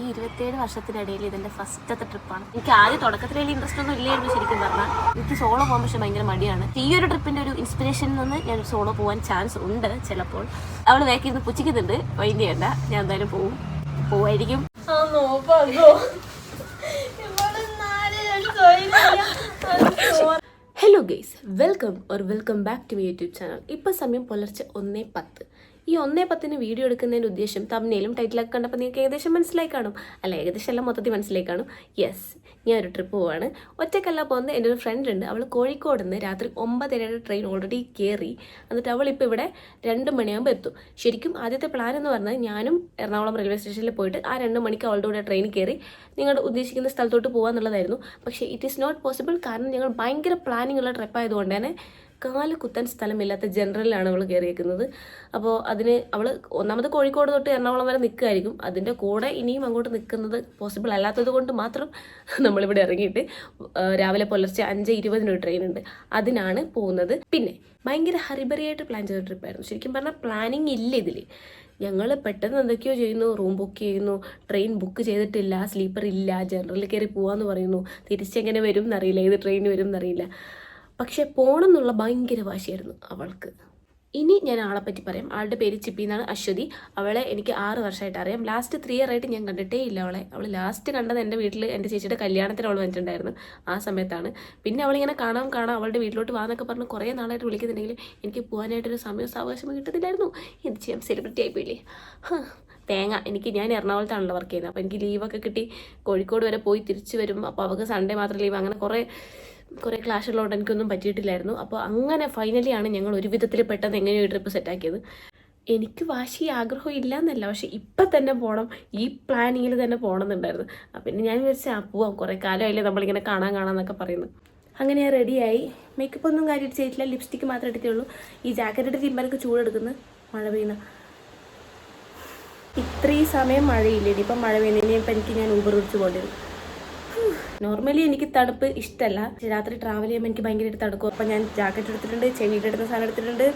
ഈ ഇരുപത്തേഴ് വർഷത്തിനിടയിൽ ഇതിന്റെ ഫസ്റ്റത്തെ ട്രിപ്പാണ് എനിക്ക് ആദ്യം തുടക്കത്തിൽ വലിയ ഇൻട്രസ്റ്റ് ഒന്നും ഇല്ലായിരുന്നു ശരിക്കും പറഞ്ഞാൽ. എനിക്ക് സോളോ പോകാൻ പക്ഷേ ഭയങ്കര മടിയാണ്. ഈ ഒരു ട്രിപ്പിന്റെ ഒരു ഇൻസ്പിറേഷനിൽ നിന്ന് ഞാൻ സോളോ പോകാൻ ചാൻസ് ഉണ്ട് ചിലപ്പോൾ. അവൾ വേക്കിരുന്ന് പുച്ഛിക്കുന്നുണ്ട്. മൈൻഡ് ചെയ്യണ്ട. ഞാൻ എന്തായാലും പോവും. പോവായിരിക്കും. Hello guys welcome or welcome back to my YouTube channel ഇപ്പോൾ സമയം പുലർച്ചെ ഒന്നേ പത്ത്. ഈ ഒന്നേ പത്തിന് വീഡിയോ എടുക്കുന്നതിന്റെ ഉദ്ദേശം തമ്മിലും ടൈറ്റിലൊക്കെ കണ്ടപ്പോൾ നിങ്ങൾക്ക് ഏകദേശം മനസ്സിലായി കാണും. അല്ല ഏകദേശം എല്ലാം മൊത്തത്തിൽ മനസ്സിലായി കാണും. യെസ് ഞാൻ ഒരു ട്രിപ്പ് പോവാണ്. ഒറ്റക്കല്ല പോകുന്നത്. എന്റെ ഒരു ഫ്രണ്ട് ഉണ്ട്. അവൾ കോഴിക്കോട് നിന്ന് രാത്രി ഒമ്പതരയുടെ ട്രെയിൻ ഓൾറെഡി കയറി എന്നിട്ട് അവൾ ഇപ്പോൾ ഇവിടെ രണ്ട് മണിയാകുമ്പോൾ എത്തും. ശരിക്കും ആദ്യത്തെ പ്ലാൻ എന്ന് പറഞ്ഞാൽ ഞാനും എറണാകുളം റെയിൽവേ സ്റ്റേഷനിൽ പോയിട്ട് ആ രണ്ട് മണിക്ക് അവളുടെ കൂടെ ട്രെയിൻ കയറി നിങ്ങളുടെ ഉദ്ദേശിക്കുന്ന സ്ഥലത്തോട്ട് പോകാന്നുള്ളതായിരുന്നു പക്ഷേ ഇറ്റ് ഈസ് നോട്ട് പോസിബിൾ കാരണം ഞങ്ങൾ ഭയങ്കര പ്ലാനിങ്ങുള്ള ട്രിപ്പ് ആയതുകൊണ്ട് തന്നെ കാൽ കുത്താൻ സ്ഥലമില്ലാത്ത ജനറലിലാണ് അവൾ കയറിയേക്കുന്നത് അപ്പോൾ അതിന് അവൾ ഒന്നാമത് കോഴിക്കോട് തൊട്ട് എറണാകുളം വരെ നിൽക്കുമായിരിക്കും അതിന്റെ കൂടെ ഇനിയും അങ്ങോട്ട് നിൽക്കുന്നത് പോസിബിൾ അല്ലാത്തത് കൊണ്ട് മാത്രം നമ്മളിവിടെ ഇറങ്ങിയിട്ട് രാവിലെ പുലർച്ചെ അഞ്ച് ഇരുപതിനൊരു ട്രെയിൻ ഉണ്ട്. അതിനാണ് പോകുന്നത്. പിന്നെ ഭയങ്കര ഹരിബറിയായിട്ട് പ്ലാൻ ചെയ്ത ട്രിപ്പായിരുന്നു ശരിക്കും പറഞ്ഞാൽ പ്ലാനിങ് ഇല്ല ഇതിൽ ഞങ്ങൾ പെട്ടെന്ന് എന്തൊക്കെയോ ചെയ്യുന്നു. റൂം ബുക്ക് ചെയ്യുന്നു. ട്രെയിൻ ബുക്ക് ചെയ്തിട്ടില്ല. സ്ലീപ്പർ ഇല്ല. ജനറലിൽ കയറി പോകാമെന്ന് പറയുന്നു. തിരിച്ചെങ്ങനെ വരും എന്നറിയില്ല. ഏത് ട്രെയിൻ വരും എന്നറിയില്ല. പക്ഷേ പോകണം എന്നുള്ള ഭയങ്കര വാശിയായിരുന്നു അവൾക്ക്. ഇനി ഞാൻ ആളെ പറ്റി പറയാം. ആളുടെ പേര് ചിപ്പി എന്നാണ് അശ്വതി. അവളെ എനിക്ക് ആറ് വർഷമായിട്ട് അറിയാം. ലാസ്റ്റ് ത്രീ ഇയർ ആയിട്ട് ഞാൻ കണ്ടിട്ടേ ഇല്ല അവളെ. അവൾ ലാസ്റ്റ് കണ്ടത് എന്റെ വീട്ടിൽ എന്റെ ചേച്ചിയുടെ കല്യാണത്തിന് അവൾ വന്നിട്ടുണ്ടായിരുന്നു ആ സമയത്താണ്. പിന്നെ അവളിങ്ങനെ കാണാം കാണാം അവളുടെ വീട്ടിലോട്ട് വാന്നൊക്കെ പറഞ്ഞ് കുറേ നാളായിട്ട് വിളിക്കുന്നുണ്ടെങ്കിൽ എനിക്ക് പോകാനായിട്ടൊരു സമയം സാവകാശം കിട്ടുന്നില്ലായിരുന്നു. എന്ത് ചെയ്യാം? സെലിബ്രിറ്റി ആയിപ്പോയില്ലേ? തേങ്ങ. എനിക്ക് ഞാൻ എറണാകുളത്താണല്ലോ വർക്ക് ചെയ്യുന്നത്. അപ്പോൾ എനിക്ക് ലീവൊക്കെ കിട്ടി. കോഴിക്കോട് വരെ പോയി തിരിച്ചു വരും. അപ്പോൾ അവൾക്ക് സൺഡേ മാത്രം ലീവ് അങ്ങനെ കുറേ കുറേ ക്ലാഷ് ഉള്ളതുകൊണ്ട് എനിക്കൊന്നും പറ്റിയിട്ടില്ലായിരുന്നു. അപ്പോൾ അങ്ങനെ ഫൈനലിയാണ് ഞങ്ങൾ ഒരു വിധത്തിൽ പെട്ടെന്ന് എങ്ങനെയോ ഒരു ട്രിപ്പ് സെറ്റാക്കിയത് എനിക്ക് വാശി ആഗ്രഹം ഇല്ല എന്നല്ല പക്ഷെ ഇപ്പം തന്നെ പോകണം ഈ പ്ലാനിങ്ങിൽ തന്നെ പോകണം എന്നുണ്ടായിരുന്നു അപ്പം പിന്നെ ഞാൻ വിചാരിച്ചു ആ പോവാം. കുറേ കാലമായില്ലേ നമ്മളിങ്ങനെ കാണാൻ കാണാമെന്നൊക്കെ പറയുന്നു അങ്ങനെ ഞാൻ റെഡിയായി മേക്കപ്പ് ഒന്നും കാര്യമായിട്ട് ചെയ്തിട്ടില്ല. ലിപ്സ്റ്റിക്ക് മാത്രമേ എടുത്തിട്ടുള്ളൂ. ഈ ജാക്കറ്റ് ഇട്ട് തിരുമ്പാനൊക്കെ ചൂടെടുക്കുന്നു. മഴ പെയ്യുന്ന. ഇത്രയും സമയം മഴയില്ല ഇനിയിപ്പം മഴ പെയ്യുന്നു ഇപ്പം എനിക്ക് ഞാൻ ഊബർ വിളിച്ച് പോകേണ്ടി വരും നോർമലി എനിക്ക് തണുപ്പ് ഇഷ്ടമല്ല രാത്രി ട്രാവൽ ചെയ്യുമ്പോൾ എനിക്ക് ഭയങ്കരമായിട്ട് തണുക്കും. അപ്പം ഞാൻ ജാക്കറ്റ് എടുത്തിട്ടുണ്ട് ചെവിയിട്ട് എടുക്കുന്ന സാധനം എടുത്തിട്ടുണ്ട്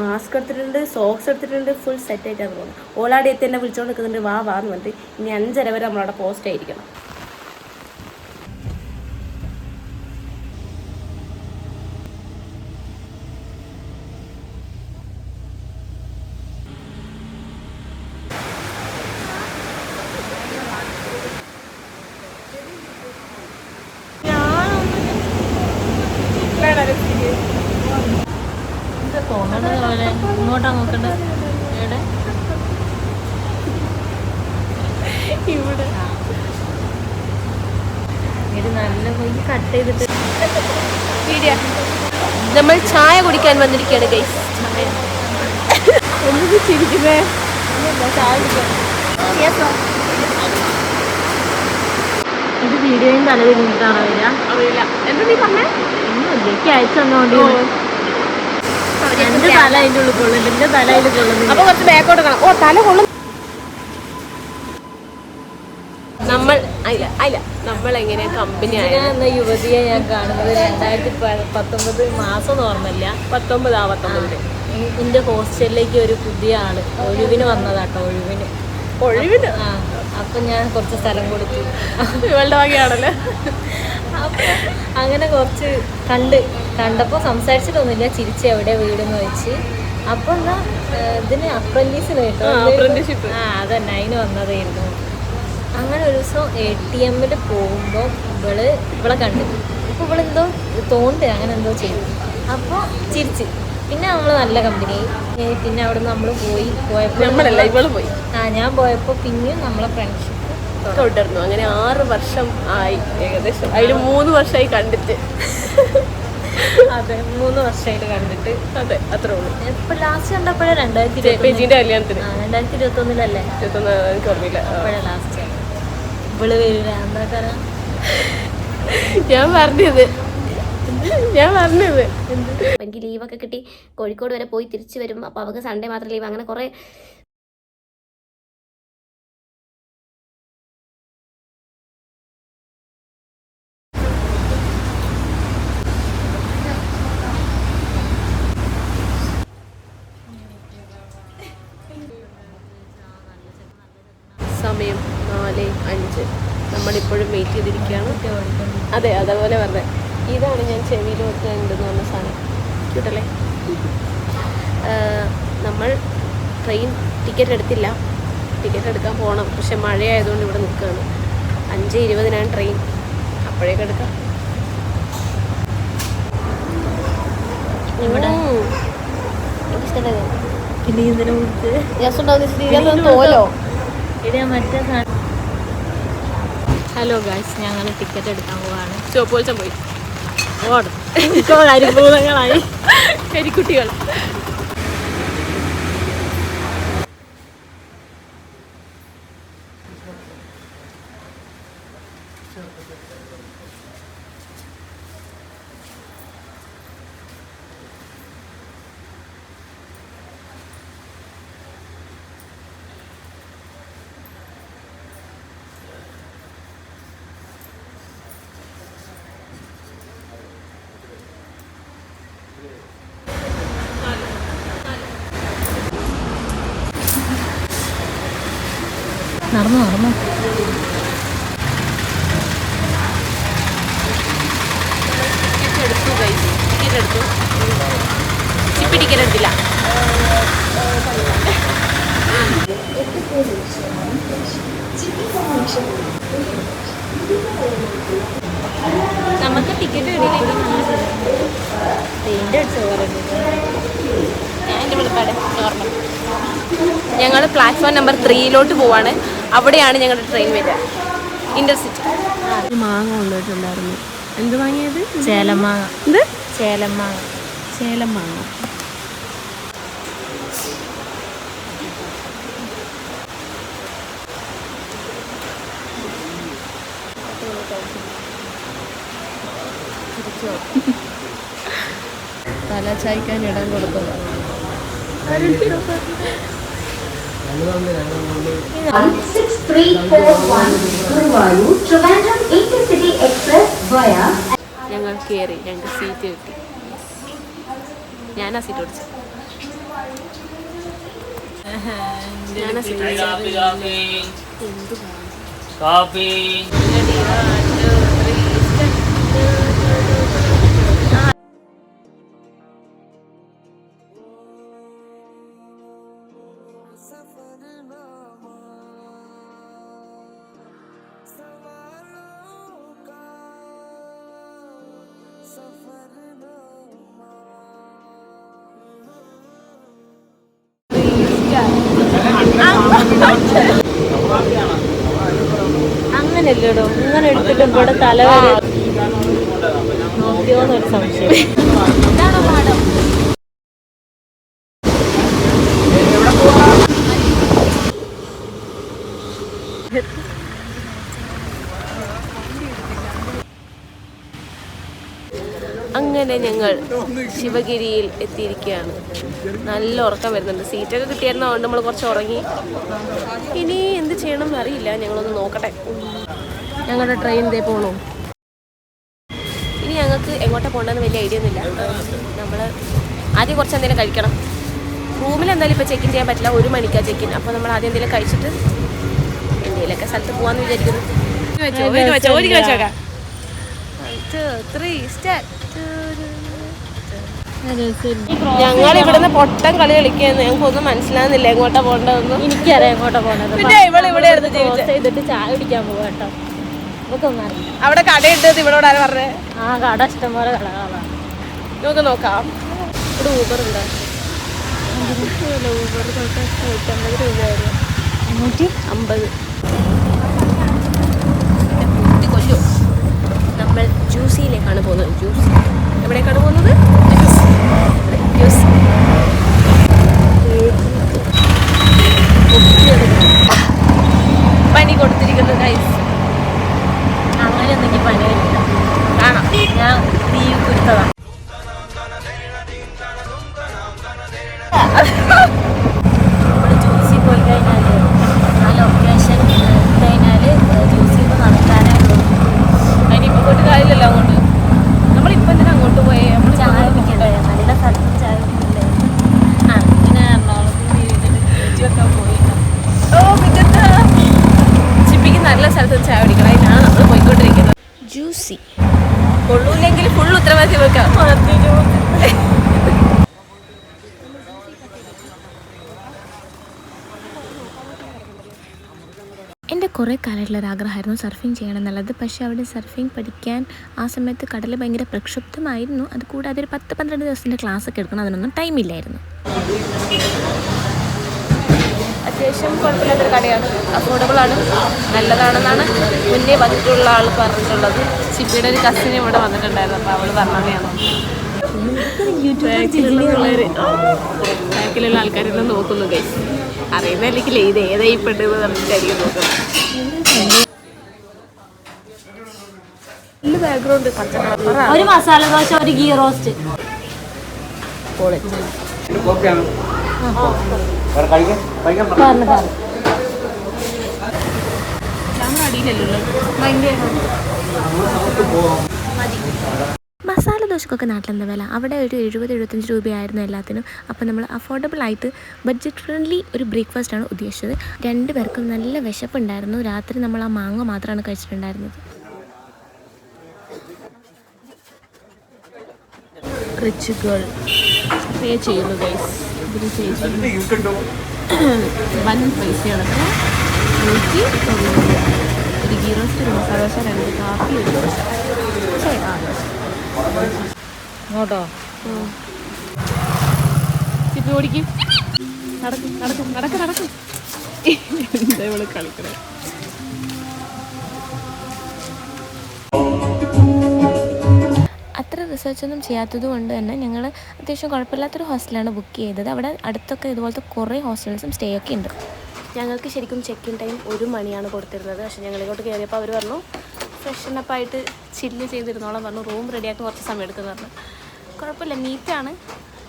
മാസ്ക് എടുത്തിട്ടുണ്ട് സോക്സ് എടുത്തിട്ടുണ്ട് ഫുൾ സെറ്റ് ആയിട്ടാണ് പോകുന്നത്. ഓളാടി എത്തി എന്നെ വിളിച്ചുകൊണ്ട് നിൽക്കുന്നുണ്ട് വാ വാ എന്ന് പറഞ്ഞിട്ട് ഇനി അഞ്ചര വരെ നമ്മളവിടെ പോസ്റ്റ് ആയിരിക്കണം. പോലെ ഇങ്ങോട്ടാ നോക്കണ്ടത് എവിടെ? ഇവിടെ. ഇത് നല്ല പോയി കട്ട് ചെയ്തിട്ട്. വീഡിയോ. നമ്മൾ ചായ കുടിക്കാൻ വന്നിരിക്കുകയാണ് ഗൈസ് ചായ ചിരിക്കുന്നേ? ചായ ഇത് വീഡിയോയും തല തിരിഞ്ഞിട്ടാണോ വരിക? അറിയില്ല. എന്താ നീ പറഞ്ഞേ? അയച്ചു തന്നോണ്ടി അപ്പൊ കുറച്ച് ബാക്കോട്ട് കാണാം. ഓ തല കൊള്ളും. നമ്മൾ അല്ല അല്ല നമ്മൾ എങ്ങനെ കമ്പനി ആയ ഞാൻ എന്ന യുവതിയെ ഞാൻ കാണുന്നത് രണ്ടായിരത്തി പത്തൊമ്പത് മാസം ഓർമ്മല്ല പത്തൊമ്പത് ആ പത്തൊമ്പത് എന്റെ ഹോസ്റ്റലിലേക്ക് ഒരു പുതിയ ആൾ ഒഴിവിന് വന്നതാട്ടോ ഒഴിവിന്. ഒഴിവിന്? ആ അപ്പൊ ഞാൻ കുറച്ച് സ്ഥലം കൊടുത്തു. ഇവളുടെ വകയാണല്ലേ. അങ്ങനെ കുറച്ച് കണ്ട് കണ്ടപ്പോൾ സംസാരിച്ചിട്ടൊന്നുമില്ല ചിരിച്ച് എവിടെ വീടെന്ന് വെച്ച്. അപ്പൊ എന്നാ ഇതിന് അപ്രന്റീസിന് കേട്ടോ. ആ, ആ അതന്നെ അതിന് വന്നതായിരുന്നു. അങ്ങനെ ഒരു ദിവസം എ ടി എമ്മിൽ പോകുമ്പോൾ ഇവൾ ഇവളെ കണ്ടു. അപ്പോൾ ഇവളെന്തോ തോണ്ട് അങ്ങനെ എന്തോ ചെയ്തു. അപ്പോൾ ചിരിച്ച്. പിന്നെ നമ്മൾ നല്ല കമ്പനി പിന്നെ അവിടെ നമ്മൾ പോയി പോയപ്പോൾ നമ്മളല്ല ഇവൾ പോയി. ആ ഞാൻ പോയപ്പോൾ പിന്നെയും നമ്മളെ ഫ്രണ്ട്ഷിപ്പ് തുടർന്നു അങ്ങനെ ആറ് വർഷം ആയി ഏകദേശം. അതിൽ മൂന്ന് വർഷമായി കണ്ടിട്ട്. അതെ മൂന്ന് വർഷമായിട്ട് കണ്ടിട്ട്. അതെ അത്രേ ഉള്ളൂ. ഇപ്പൊ ലാസ്റ്റ് കണ്ടപ്പോഴേ രണ്ടായിരത്തി കല്യാണത്തിന്. രണ്ടായിരത്തി ഇരുപത്തി ഒന്നിലല്ലേ ഇരുപത്തൊന്ന് എനിക്ക് ഓർമ്മയില്ല. അപ്പോഴേ ലാസ്റ്റ് ഇവൾ വരില്ല എന്താ കാരണം ഞാൻ പറഞ്ഞത്. ഞാൻ പറഞ്ഞത്. എനിക്ക് ലീവൊക്കെ കിട്ടി. കോഴിക്കോട് വരെ പോയി തിരിച്ചു വരും. അപ്പോൾ അവൾക്ക് സൺഡേ മാത്രം ലീവ് അങ്ങനെ കുറേ സമയം നാല് അഞ്ച്. നമ്മളിപ്പോഴും വെയിറ്റ് ചെയ്തിരിക്കുകയാണ്. അതെ അതേപോലെ പറഞ്ഞത് ഇതാണ് ഞാൻ ചെവിയിൽ വെക്കുന്നുണ്ടെന്ന് പറഞ്ഞ സാധനം. ക്യൂട്ടല്ലേ നമ്മൾ ട്രെയിൻ ടിക്കറ്റ് എടുത്തില്ല. ടിക്കറ്റ് എടുക്കാൻ പോകണം പക്ഷെ മഴയായതുകൊണ്ട് ഇവിടെ നിൽക്കുകയാണ്. അഞ്ച് ഇരുപതിനാണ് ട്രെയിൻ അപ്പോഴേക്ക് എടുക്കാം. ഇവിടെ ഇനി എനിക്കിഷ്ടമല്ലേ പിന്നെ ഇതിനെ കുറിച്ച് രസമുണ്ടാവുന്ന തോലോ ഇത് മറ്റേ ഹലോ ഗായ്സ് ഞങ്ങൾ ടിക്കറ്റ് എടുക്കാൻ പോവാണ്. വെളിച്ചം പോയി. ഓടും അരിഭൂതങ്ങളായി കരിക്കുട്ടികൾ. നടന്നു നടന്നു. നമുക്ക് ടിക്കറ്റ് കിട്ടിയില്ലെങ്കിൽ ഞാൻ നോർമൽ ഞങ്ങൾ പ്ലാറ്റ്ഫോം നമ്പർ ത്രീയിലോട്ട് പോവാണ്. അവിടെയാണ് ഞങ്ങളുടെ ട്രെയിൻ വരിക. ഇന്റർസിറ്റി മാങ്ങ കൊണ്ടുപോയിട്ടുണ്ടായിരുന്നു. എന്ത് വാങ്ങിയത് ചേലമാങ്ങ. എന്ത്? ചേലമാങ്ങ. ചേലമാങ്ങ. തല ചായ്ക്കാൻ ഇടം കൊടുക്കുന്നു. six three four one Guruvayur Trivandrum Intercity Express via ഞങ്ങൾ കയറി രണ്ട് സീറ്റ് കിട്ടി ഞാനാ സീറ്റ് ഓടിച്ചു ഞാനാ സീറ്റ് Copy. അങ്ങനെ ഞങ്ങൾ ശിവഗിരിയിൽ എത്തിയിരിക്കുകയാണ്. നല്ല ഉറക്കം വരുന്നുണ്ട്. സീറ്റൊക്കെ കിട്ടിയിരുന്നതുകൊണ്ട് നമ്മൾ കുറച്ച് ഉറങ്ങി. ഇനി എന്ത് ചെയ്യണം എന്നറിയില്ല ഞങ്ങളൊന്ന് നോക്കട്ടെ. ഞങ്ങളുടെ ട്രെയിൻ ഇതേ പോണോ. ഇനി ഞങ്ങൾക്ക് എങ്ങോട്ടാ പോകേണ്ടതെന്ന് വലിയ ഐഡിയ ഒന്നുമില്ല. നമ്മൾ ആദ്യം കുറച്ച് എന്തെങ്കിലും കഴിക്കണം. റൂമിൽ എന്തായാലും ഇപ്പോൾ ചെക്ക് ഇൻ ചെയ്യാൻ പറ്റില്ല. ഒരു മണിക്കാണ് ചെക്ക് ഇൻ അപ്പോൾ നമ്മൾ ആദ്യം എന്തെങ്കിലും കഴിച്ചിട്ട് എന്തെങ്കിലുമൊക്കെ സ്ഥലത്ത് പോകാമെന്ന് വിചാരിക്കുന്നു. ഞങ്ങൾ ഇവിടുന്ന് പൊട്ടം കളി കളിക്കുന്നു ഞങ്ങൾക്ക് ഒന്നും മനസ്സിലാകുന്നില്ല എങ്ങോട്ടാ പോകേണ്ടതെന്ന്. എനിക്കറിയാം എങ്ങോട്ടാ ഇവൾ ഇവിടെ ചെയ്തിട്ട് ചായ കുടിക്കാൻ പോകാം കേട്ടോ. അവിടെ കടയിട്ടത് ഇവിടെ ആരും പറഞ്ഞേ? ആ കട ഇഷ്ടംപോലെ കടകളാണ്. നമുക്ക് നോക്കാം. ഇവിടെ ഊബർ ഉണ്ട്. ഊബർ തൊട്ട് നൂറ്റമ്പത് രൂപയായിരുന്നു നൂറ്റി അമ്പത്. കൊല്ലു നമ്മൾ ജ്യൂസിയിലേക്കാണ് പോകുന്നത്. ജ്യൂസ്. എവിടേക്കാണ് പോകുന്നത്? ജ്യൂസ്. ജ്യൂസ് കൊടുത്തിരിക്കുന്നു കൊടുത്തിരിക്കുന്നത് അങ്ങനെ ഒന്നും പണി വരില്ല കാണാം. ഞാൻ തീ കുരുത്തതാ നമ്മൾ ജ്യൂസിൽ പോയി കഴിഞ്ഞാൽ ആ ലൊക്കേഷൻ കഴിഞ്ഞാൽ ജ്യൂസിൽ നിന്ന് നടക്കാനായിട്ടുള്ളൂ അതിനിപ്പോൾ പോയിട്ട് കാര്യമില്ലല്ലോ അങ്ങോട്ട് നമ്മളിപ്പോൾ എന്തിനാ അങ്ങോട്ട് പോയേ നമ്മൾ ചായ കുടിക്കണ്ടേ നല്ല സ്ഥലത്ത് ചായ കുടിക്കണ്ടേ ആ പിന്നെ എറണാകുളത്ത് വീട്ടിൽ വെക്കാൻ പോയി ഓ മികച്ച ചിപ്പിക്ക് സ്ഥലത്ത് നിന്ന് ചായ കുടിക്കണം അതിനാണ് നമ്മൾ പോയിക്കൊണ്ടിരിക്കുന്നത് ജ്യൂസി കൊള്ളൂല്ലെങ്കിൽ ഫുൾ ഉത്തരവാദിത്യം വെക്കാം എന്റെ കുറേ കാലമായിട്ടുള്ള ഒരു ആഗ്രഹമായിരുന്നു സർഫിങ് ചെയ്യണം എന്നുള്ളത്. പക്ഷേ അവിടെ സർഫിങ് പഠിക്കാൻ ആ സമയത്ത് കടൽ ഭയങ്കര പ്രക്ഷുബ്ധമായിരുന്നു. അത് കൂടാതെ ഒരു പത്ത് പന്ത്രണ്ട് ദിവസത്തിന്റെ ക്ലാസ് ഒക്കെ എടുക്കണം. അതിനൊന്നും ടൈമില്ലായിരുന്നു അത്യാവശ്യം കുഴപ്പമില്ലാത്തൊരു കടയാണ്. അഫോർഡബിൾ ആണ്. നല്ലതാണെന്നാണ് മുന്നേ വന്നിട്ടുള്ള ആൾ പറഞ്ഞിട്ടുള്ളത്. ചിപ്പിയുടെ ഒരു കസിൻ ഇവിടെ വന്നിട്ടുണ്ടായിരുന്നു. അപ്പോൾ അവൾ പറഞ്ഞതാണ്. ബാക്കിലുള്ള പിള്ളേർ ബാക്കിലുള്ള ആൾക്കാരെല്ലാം നോക്കുന്നു കൈ അറിയുന്നില്ലെങ്കിൽ ഇത് ഏതായി പെട്ടെന്ന് പറഞ്ഞിട്ടായിരിക്കും നോക്കുന്നത് ബാക്ക്ഗ്രൗണ്ട് ഒരു മസാല ദോശ ഒരു ഗീ റോസ്റ്റ്. അടിയിലല്ലോ മസാല ദോശക്കൊക്കെ നാട്ടിലെന്താ വില? അവിടെ ഒരു എഴുപത് എഴുപത്തഞ്ച് രൂപയായിരുന്നു എല്ലാത്തിനും. അപ്പോൾ നമ്മൾ അഫോർഡബിൾ ആയിട്ട് ബഡ്ജറ്റ് ഫ്രണ്ട്ലി ഒരു ബ്രേക്ക്ഫാസ്റ്റ് ആണ് ഉദ്ദേശിച്ചത്. രണ്ട് പേർക്കും നല്ല വിശപ്പുണ്ടായിരുന്നു. രാത്രി നമ്മൾ ആ മാങ്ങ മാത്രമാണ് കഴിച്ചിട്ടുണ്ടായിരുന്നത്. റിച്ച് ഗേൾ പേ ചെയ്യുന്നു ഗൈസ് ഇതിന് ചെയ്യുന്നു. വൻ പൈസയാണ്. നൂറ്റി തൊണ്ണൂറ്. ഒരു ഗീ റോസ്റ്റ് ഒരു മസാല ദോശ രണ്ട് കാപ്പി ഒരു ദോശ. ആ ദോശ. ഇങ്ങോട്ടോ? ചിപ്പി ഓടിക്കും. നടക്കും നടക്കും നടക്ക് നടക്കും. എന്താ ഇവൾ കളിക്കണേ? അത്ര റിസർച്ചൊന്നും ചെയ്യാത്തത് കൊണ്ട് തന്നെ ഞങ്ങൾ അത്യാവശ്യം കുഴപ്പമില്ലാത്തൊരു ഹോസ്റ്റലാണ് ബുക്ക് ചെയ്തത്. അവിടെ അടുത്തൊക്കെ ഇതുപോലത്തെ കുറേ ഹോസ്റ്റൽസും സ്റ്റേ ഒക്കെ ഉണ്ട്. ഞങ്ങൾക്ക് ശരിക്കും ചെക്ക് ഇൻ ടൈം ഒരു മണിയാണ് കൊടുത്തിരുന്നത്. പക്ഷെ ഞങ്ങളിങ്ങോട്ട് കയറിയപ്പോൾ അവർ പറഞ്ഞു ഫ്രഷൻ അപ്പ് ആയിട്ട് ചില്ല് ചെയ്തിരുന്നോളം പറഞ്ഞു. റൂം റെഡിയാക്കാൻ കുറച്ച് സമയം എടുക്കുന്നു പറഞ്ഞു. കുഴപ്പമില്ല നീറ്റാണ്.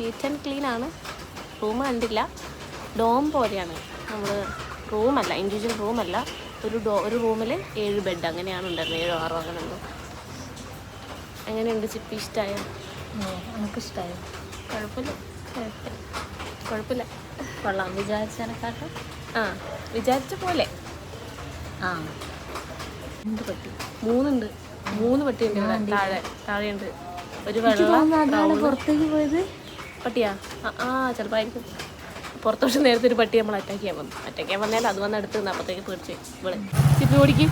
നീറ്റ് ആൻഡ് ക്ലീൻ ആണ്. റൂം കണ്ടില്ല. ഡോം പോലെയാണ്. നമ്മൾ റൂമല്ല ഇൻഡിവിജ്വൽ റൂമല്ല. ഒരു ഡോ ഒരു റൂമിൽ ഏഴ് ബെഡ് അങ്ങനെയാണ് ഉണ്ടായിരുന്നത്. ഏഴോ ആറോ അങ്ങനെ ഉണ്ടോ എങ്ങനെയുണ്ട് ചിപ്പി ഇഷ്ടമായ എനിക്കിഷ്ടമായി കുഴപ്പമില്ല. കുഴപ്പമില്ല. കൊള്ളാം. വിചാരിച്ചതിനെക്കാട്ടും? ആ വിചാരിച്ച പോലെ. ആ. രണ്ട് പട്ടി. മൂന്നുണ്ട്. മൂന്ന് പട്ടിയുണ്ട് ഇവിടെ. താഴെ. താഴെയുണ്ട്. ഒരു വെള്ള brown. പുറത്തേക്ക് പോയത്? പട്ടിയാ? ആ, പുറത്തോട്ട് നേരത്തെ ഒരു പട്ടി നമ്മൾ അറ്റാക്ക് ചെയ്യാൻ വന്നു. അറ്റാക്ക് ചെയ്യാൻ വന്നാൽ അത് വന്ന് അടുത്ത് നിന്ന് അപ്പത്തേക്ക് പേടിച്ച് ഇവിടെ ചിപ്പി ഓടിക്കും.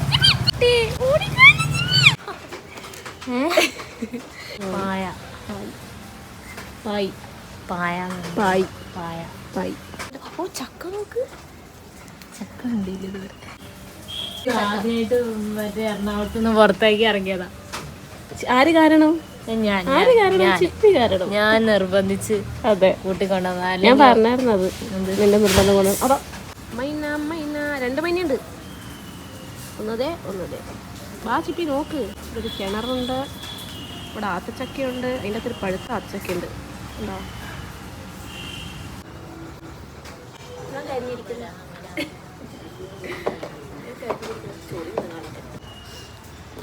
പായ. പായ്. പായ പായ്. പായ. പായ്. ഓ ചക്ക നോക്ക്. ചക്ക കണ്ടില്ല ഇതുവരെ. ആദ്യമായിട്ട് മറ്റേ എറണാകുളത്ത് നിന്ന് പുറത്തേക്ക് ഇറങ്ങിയതാ. ആര് കാരണം? ഞാൻ ആര് കാരണം? ചിപ്പി കാരണം. ഞാൻ നിർബന്ധിച്ച് അതെ. കൂട്ടിക്കൊണ്ടുവന്ന ഞാൻ പറഞ്ഞായിരുന്നു അത് നിന്റെ നിർബന്ധം കൊണ്ട് അപ്പൊ മൈന മൈന. രണ്ട് മൈനുണ്ട് ഒന്നതേ ഒന്നതേ. വാ ചിപ്പി നോക്ക്. ഇവിടെ ഒരു കിണറുണ്ട്. ഇവിടെ ആത്തച്ചക്കയുണ്ട്. അതിന്റെ അകത്തൊരു പഴുത്ത ആത്തച്ചക്കയുണ്ട്. ഉണ്ടോ?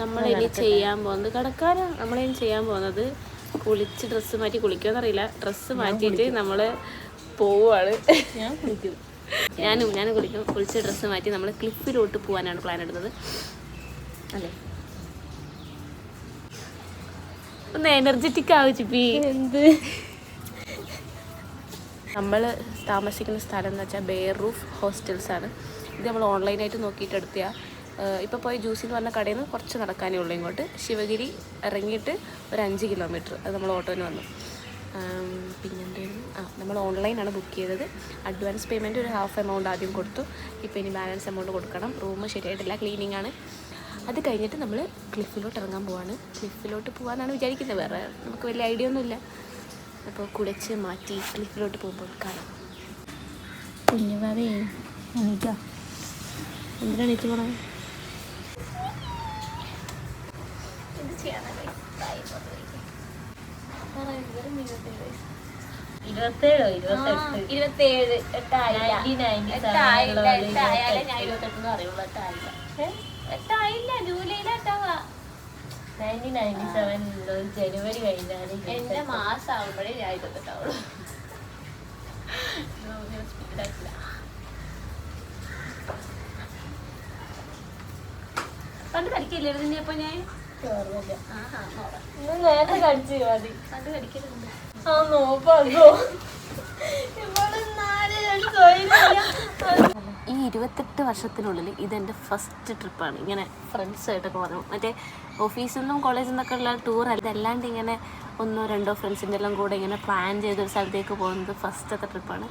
നമ്മളിനി ചെയ്യാൻ പോകുന്നത് കടക്കാരൻ നമ്മളിനി ചെയ്യാൻ പോകുന്നത് കുളിച്ച് ഡ്രസ്സ് മാറ്റി കുളിക്കുമെന്നറിയില്ല ഡ്രസ്സ് മാറ്റിയിട്ട് നമ്മൾ പോവുകയാണ് ഞാൻ കുളിക്കും. ഞാനും ഞാനും കുളിക്കും. കുളിച്ച് ഡ്രസ്സ് മാറ്റി നമ്മൾ ക്ലിഫിലോട്ട് പോകാനാണ് പ്ലാൻ ഇടുന്നത്. അല്ലേ? ഒന്ന് എനർജറ്റിക് ആവും ചിപ്പി. എന്ത്? നമ്മൾ താമസിക്കുന്ന സ്ഥലം എന്ന് വെച്ചാൽ ബെയർ റൂഫ് ഹോസ്റ്റൽസ് ആണ്. ഇത് നമ്മൾ ഓൺലൈനായിട്ട് നോക്കിയിട്ട് എടുത്തിയ. ഇപ്പോൾ പോയി ജ്യൂസ് എന്ന് പറഞ്ഞ കടയിൽ നിന്ന് കുറച്ച് നടക്കാനേ ഉള്ളൂ ഇങ്ങോട്ട്. ശിവഗിരി ഇറങ്ങിയിട്ട് ഒരു അഞ്ച് കിലോമീറ്റർ അത് നമ്മൾ ഓട്ടോന് വന്നു. പിന്നെന്തായിരുന്നു? ആ നമ്മൾ ഓൺലൈനാണ് ബുക്ക് ചെയ്തത്. അഡ്വാൻസ് പേയ്മെന്റ് ഒരു ഹാഫ് എമൗണ്ട് ആദ്യം കൊടുത്തു. ഇപ്പോൾ ഇനി ബാലൻസ് എമൗണ്ട് കൊടുക്കണം. റൂം ശരിയായിട്ടില്ല ക്ലീനിങ് ആണ്. അത് കഴിഞ്ഞിട്ട് നമ്മൾ ക്ലിഫിലോട്ട് ഇറങ്ങാൻ പോവാണ്. ക്ലിഫിലോട്ട് പോകാനാണ് വിചാരിക്കുന്നത്. വേറെ നമുക്ക് വലിയ ഐഡിയ ഒന്നുമില്ല. അപ്പോൾ കുളിച്ച് മാറ്റി ക്ലിഫിലോട്ട് പോകുമ്പോൾ കാണാം. കുഞ്ഞുപാവേ എനിക്കാ എന്തിനാണ് ചേച്ചി പോണത് ഇരുപത്തേഴോ? ഇരുപത്തെട്ട്? ഇരുപത്തേഴ്. എട്ടായില്ല. എട്ടായില്ല എട്ടായാലേ ഞാൻ ഇരുപത്തെട്ടെന്ന് അറിയുള്ളൂ എട്ടായില്ല. എട്ടായില്ല ജൂലൈയിലെ എട്ടാവാ. നയന്റീൻ നയന്റി സെവൻ ജനുവരി കഴിഞ്ഞാൽ എന്റെ മാസം ആവുമ്പോഴേ ഞാൻ ഇരുപത്തെട്ടാവുള്ളൂ. സ്പീഡാക്കില്ല കണ്ട് കടിക്കില്ലേ ഇതിനെ അപ്പൊ ഞാൻ ഇന്ന് നേരത്തെ കടിച്ചു മതി. കണ്ട് ആ നോക്കോ ഈ ഇരുപത്തെട്ട് വർഷത്തിനുള്ളിൽ ഇതെന്റെ ഫസ്റ്റ് ട്രിപ്പാണ് ഇങ്ങനെ ഫ്രണ്ട്സായിട്ടൊക്കെ പറഞ്ഞു മറ്റേ ഓഫീസിൽ നിന്നും കോളേജിൽ നിന്നൊക്കെ ഉള്ള ടൂർ അല്ല. അല്ലാണ്ട് ഇങ്ങനെ ഒന്നോ രണ്ടോ ഫ്രണ്ട്സിന്റെ എല്ലാം കൂടെ ഇങ്ങനെ പ്ലാൻ ചെയ്തൊരു സ്ഥലത്തേക്ക് പോകുന്നത് ഫസ്റ്റത്തെ ട്രിപ്പാണ്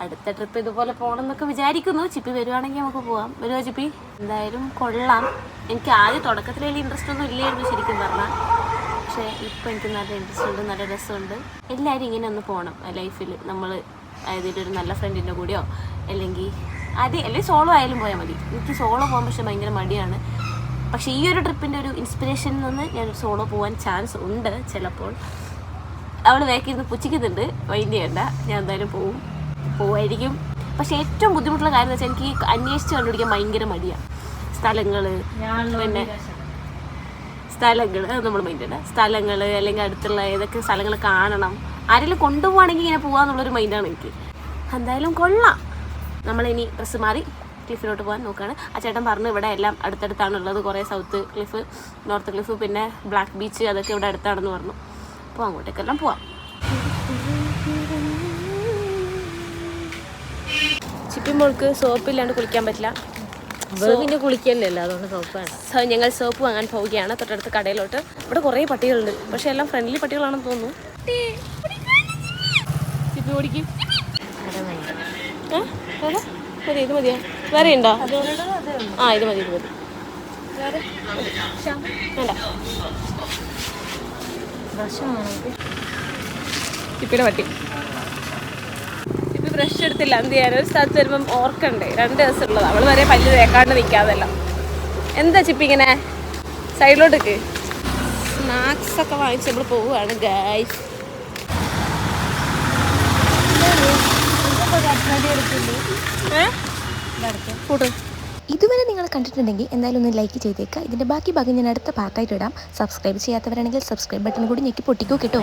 അടുത്ത ട്രിപ്പ് ഇതുപോലെ പോകണം എന്നൊക്കെ വിചാരിക്കുന്നു. ചിപ്പി വരുവാണെങ്കിൽ നമുക്ക് പോവാം. വരുമോ ചിപ്പി? എന്തായാലും കൊള്ളാം. എനിക്ക് ആദ്യം തുടക്കത്തിൽ വലിയ ഇൻട്രസ്റ്റ് ഒന്നും ഇല്ലായിരുന്നു ശരിക്കും പറഞ്ഞാൽ. പക്ഷേ ഇപ്പം എനിക്ക് നല്ല ഇൻട്രസ്റ്റ് ഉണ്ട് നല്ല രസമുണ്ട്. എല്ലാവരും ഇങ്ങനെ ഒന്ന് പോകണം ലൈഫിൽ നമ്മൾ അതായത് ഒരു നല്ല ഫ്രണ്ടിന്റെ കൂടെയോ അല്ലെങ്കിൽ ആദ്യം അല്ലെങ്കിൽ സോളോ ആയാലും പോയാൽ മതി. എനിക്ക് സോളോ പോകാൻ പക്ഷേ ഭയങ്കര മടിയാണ്. പക്ഷേ ഈ ഒരു ട്രിപ്പിന്റെ ഒരു ഇൻസ്പിറേഷനിൽ നിന്ന് ഞാൻ സോളോ പോകാൻ ചാൻസ് ഉണ്ട് ചിലപ്പോൾ. അവൾ വേക്കിരുന്ന് പുച്ഛിക്കുന്നുണ്ട്. മൈൻഡ് ചെയ്യണ്ട. ഞാൻ എന്തായാലും പോവും. പോവായിരിക്കും. പക്ഷേ ഏറ്റവും ബുദ്ധിമുട്ടുള്ള കാര്യം എന്ന് വെച്ചാൽ എനിക്ക് അന്വേഷിച്ച് കണ്ടുപിടിക്കാൻ ഭയങ്കര മടിയാണ് സ്ഥലങ്ങൾ പിന്നെ സ്ഥലങ്ങൾ അത് നമ്മൾ മൈൻഡാണ് സ്ഥലങ്ങൾ അല്ലെങ്കിൽ അടുത്തുള്ള ഏതൊക്കെ സ്ഥലങ്ങൾ കാണണം. ആരെങ്കിലും കൊണ്ടുപോവാണെങ്കിൽ ഇങ്ങനെ പോവാന്നുള്ളൊരു മൈൻഡാണ് എനിക്ക്. എന്തായാലും കൊള്ളാം. നമ്മളിനി ഡ്രസ്സ് മാറി ക്ലിഫിലോട്ട് പോകാൻ നോക്കുകയാണ് ആ ചേട്ടൻ പറഞ്ഞു ഇവിടെ എല്ലാം അടുത്തടുത്താണുള്ളത്. കുറേ സൗത്ത് ക്ലിഫ് നോർത്ത് ക്ലിഫ് പിന്നെ ബ്ലാക്ക് ബീച്ച് അതൊക്കെ ഇവിടെ അടുത്താണെന്ന് പറഞ്ഞു. അപ്പോൾ അങ്ങോട്ടേക്കെല്ലാം പോവാം. ചിപ്പിമോൾക്ക് സോപ്പില്ലാണ്ട് കുളിക്കാൻ പറ്റില്ല. പിന്നെ കുളിക്കല്ലല്ലോ അതുകൊണ്ട് സോപ്പ് വേണ്ട. സോ ഞങ്ങൾ സോപ്പ് വാങ്ങാൻ പോവുകയാണ് തൊട്ടടുത്ത കടയിലോട്ട്. ഇവിടെ കുറേ പട്ടികളുണ്ട്. പക്ഷെ എല്ലാം ഫ്രണ്ട്ലി പട്ടികളാണെന്ന് തോന്നുന്നു. ചിപ്പി ഓടിക്കും? മതി ഇത് മതിയോ? വേറെ ഉണ്ടോ? ആ ഇത് മതി ഇത് മതി. വേണ്ട. ചിപ്പിയുടെ പട്ടി. ചിപ്പി ബ്രഷ് എടുത്തില്ല. എന്ത് ചെയ്യാൻ ഒരു സ്ഥലത്ത് വരുമ്പം ഓർക്കണ്ടേ. രണ്ട് ദിവസം ഉള്ളത് അവൾ വരെ പല്ല് തേക്കാണ്ട് നിൽക്കാതല്ല എന്താ ചിപ്പിങ്ങനെ സൈഡിലോട്ടേക്ക്. സ്നാക്സ് ഒക്കെ വാങ്ങിച്ച് നമ്മൾ പോവുകയാണ് ഗായ്സ് ഇതുവരെ നിങ്ങൾ കണ്ടിട്ടുണ്ടെങ്കിൽ എന്തായാലും ഒന്ന് ലൈക്ക് ചെയ്തേക്കുക ഇതിന്റെ ബാക്കി ഭാഗം ഞാൻ അടുത്ത പാർട്ടായിട്ട് ഇടാം. സബ്സ്ക്രൈബ് ചെയ്യാത്തവരാണെങ്കിൽ സബ്സ്ക്രൈബ് ബട്ടൺ കൂടി ഞെക്കി പൊട്ടിക്കോ കേട്ടോ.